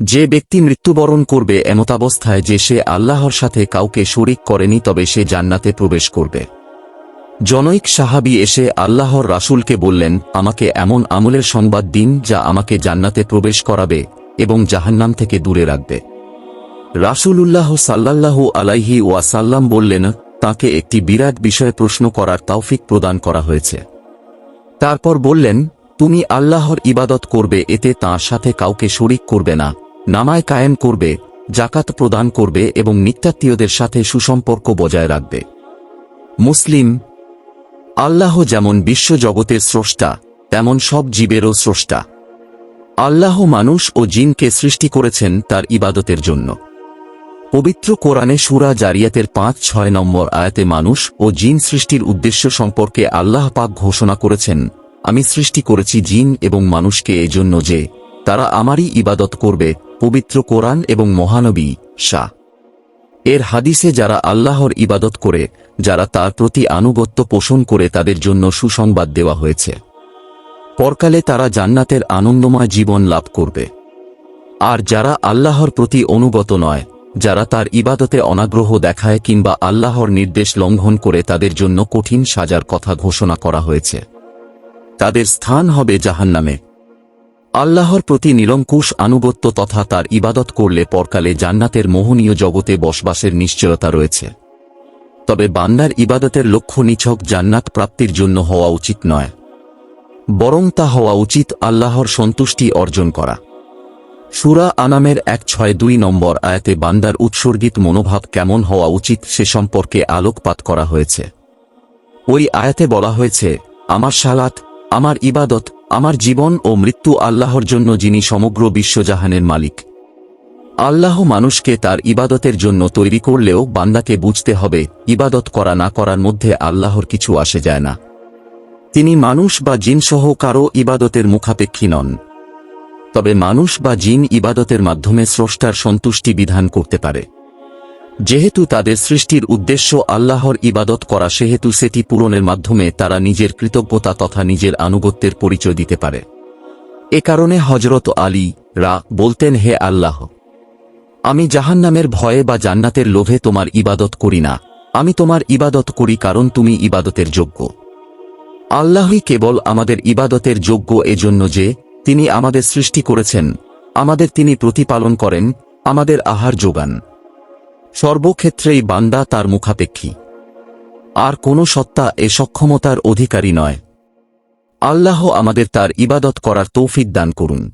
যে ব্যক্তি মৃত্যুবরণ করবে এমতাবস্থায় যে সে আল্লাহর সাথে কাউকে শরিক করেনি তবে সে জান্নাতে প্রবেশ করবে। জনৈক সাহাবি এসে আল্লাহর রাসূলকে বললেন, আমাকে এমন আমলের সংবাদ দিন যা আমাকে জান্নাতে প্রবেশ করাবে এবং জাহান্নাম থেকে দূরে রাখবে। রাসূলুল্লাহ সাল্লাল্লাহু আলাইহি ওয়াসাল্লাম বললেন, তাকে একটি বিরাট বিষয়ে প্রশ্ন করার তৌফিক প্রদান করা হয়েছে। তারপর বললেন, তুমি আল্লাহর ইবাদত করবে, এতে তাঁর সাথে কাউকে শরিক করবে না। নামায় কায়েম করবে, জাকাত প্রদান করবে এবং নিত্যাত্মীয়দের সাথে সুসম্পর্ক বজায় রাখবে। মুসলিম, আল্লাহ যেমন বিশ্বজগতের স্রষ্টা, তেমন সব জীবেরও স্রষ্টা। আল্লাহ মানুষ ও জিনকে সৃষ্টি করেছেন তার ইবাদতের জন্য। পবিত্র কোরআনে সুরা জারিয়াতের পাঁচ, ছয় নম্বর আয়াতে মানুষ ও জিন সৃষ্টির উদ্দেশ্য সম্পর্কে আল্লাহ পাক ঘোষণা করেছেন, আমি সৃষ্টি করেছি জিন এবং মানুষকে এজন্য যে তারা আমারই ইবাদত করবে পবিত্র কোরআন এবং মহানবী শাহ। এর হাদিসে যারা আল্লাহর ইবাদত করে, যারা তার প্রতি আনুগত্য পোষণ করে তাদের জন্য সুসংবাদ দেওয়া হয়েছে। পরকালে তারা জান্নাতের আনন্দময় জীবন লাভ করবে। আর যারা আল্লাহর প্রতি অনুগত নয়, যারা তার ইবাদতে অনাগ্রহ দেখায় কিংবা আল্লাহর নির্দেশ লঙ্ঘন করে তাদের জন্য কঠিন সাজার কথা ঘোষণা করা হয়েছে। তাদের স্থান হবে জাহান্নামে। আল্লাহর প্রতি নিরঙ্কুশ আনুগত্য তথা তার ইবাদত করলে পরকালে জান্নাতের মোহনীয় জগতে বসবাসের নিশ্চয়তা রয়েছে। তবে বান্দার ইবাদতের লক্ষ্য নিছক জান্নাত প্রাপ্তির জন্য হওয়া উচিত নয়। বরং তা হওয়া উচিত আল্লাহর সন্তুষ্টি অর্জন করা। সুরা আনামের এক ছয় দুই নম্বর আয়াতে বান্দার উৎসর্গিত মনোভাব কেমন হওয়া উচিত সে সম্পর্কে আলোকপাত করা হয়েছে। ওই আয়াতে বলা হয়েছে, আমার সালাত, আমার ইবাদত আমার জীবন ও মৃত্যু আল্লাহর জন্য যিনি সমগ্র বিশ্বজাহানের মালিক। আল্লাহ মানুষকে তার ইবাদতের জন্য তৈরি করলেও বান্দাকে বুঝতে হবে, ইবাদত করা না করার মধ্যে আল্লাহর কিছু আসে যায় না। তিনি মানুষ বা জিনসহ কারও ইবাদতের মুখাপেক্ষী নন। তবে মানুষ বা জিন ইবাদতের মাধ্যমে স্রষ্টার সন্তুষ্টি বিধান করতে পারে। যেহেতু তাদের সৃষ্টির উদ্দেশ্য আল্লাহর ইবাদত করা, সেহেতু সেটি পূরণের মাধ্যমে তারা নিজের কৃতজ্ঞতা তথা নিজের আনুগত্যের পরিচয় দিতে পারে। এ কারণে হজরত আলী রা বলতেন, হে আল্লাহ, আমি জাহান্নামের ভয়ে বা জান্নাতের লোভে তোমার ইবাদত করি না। আমি তোমার ইবাদত করি কারণ তুমি ইবাদতের যোগ্য। আল্লাহই কেবল আমাদের ইবাদতের যোগ্য এজন্য যে, তিনি আমাদের সৃষ্টি করেছেন। আমাদের তিনি প্রতিপালন করেন। আমাদের আহার যোগান। সর্বক্ষেত্রেই বান্দা তার মুখাপেক্ষী। আর কোনো সত্তা এ সক্ষমতার অধিকারী নয়। আল্লাহ আমাদের তার ইবাদত করার তৌফিক দান করুন।